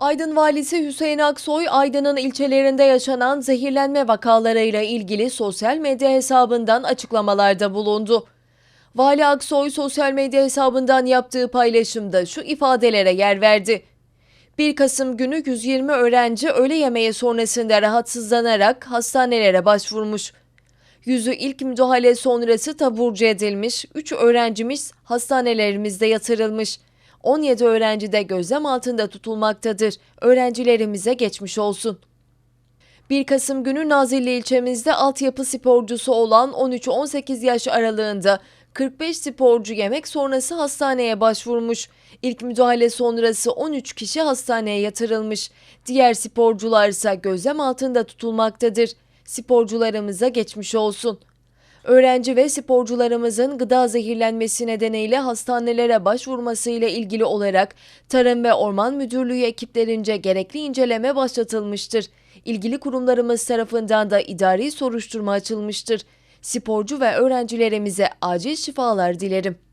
Aydın Valisi Hüseyin Aksoy, Aydın'ın ilçelerinde yaşanan zehirlenme vakalarıyla ilgili sosyal medya hesabından açıklamalarda bulundu. Vali Aksoy sosyal medya hesabından yaptığı paylaşımda şu ifadelere yer verdi. 1 Kasım günü 120 öğrenci öğle yemeği sonrasında rahatsızlanarak hastanelere başvurmuş. Yüzü ilk müdahale sonrası taburcu edilmiş, 3 öğrencimiz hastanelerimizde yatırılmış. 17 öğrenci de gözlem altında tutulmaktadır. Öğrencilerimize geçmiş olsun. 1 Kasım günü Nazilli ilçemizde altyapı sporcusu olan 13-18 yaş aralığında 45 sporcu yemek sonrası hastaneye başvurmuş. İlk müdahale sonrası 13 kişi hastaneye yatırılmış. Diğer sporcular ise gözlem altında tutulmaktadır. Sporcularımıza geçmiş olsun. Öğrenci ve sporcularımızın gıda zehirlenmesi nedeniyle hastanelere başvurmasıyla ilgili olarak Tarım ve Orman Müdürlüğü ekiplerince gerekli inceleme başlatılmıştır. İlgili kurumlarımız tarafından da idari soruşturma açılmıştır. Sporcu ve öğrencilerimize acil şifalar dilerim.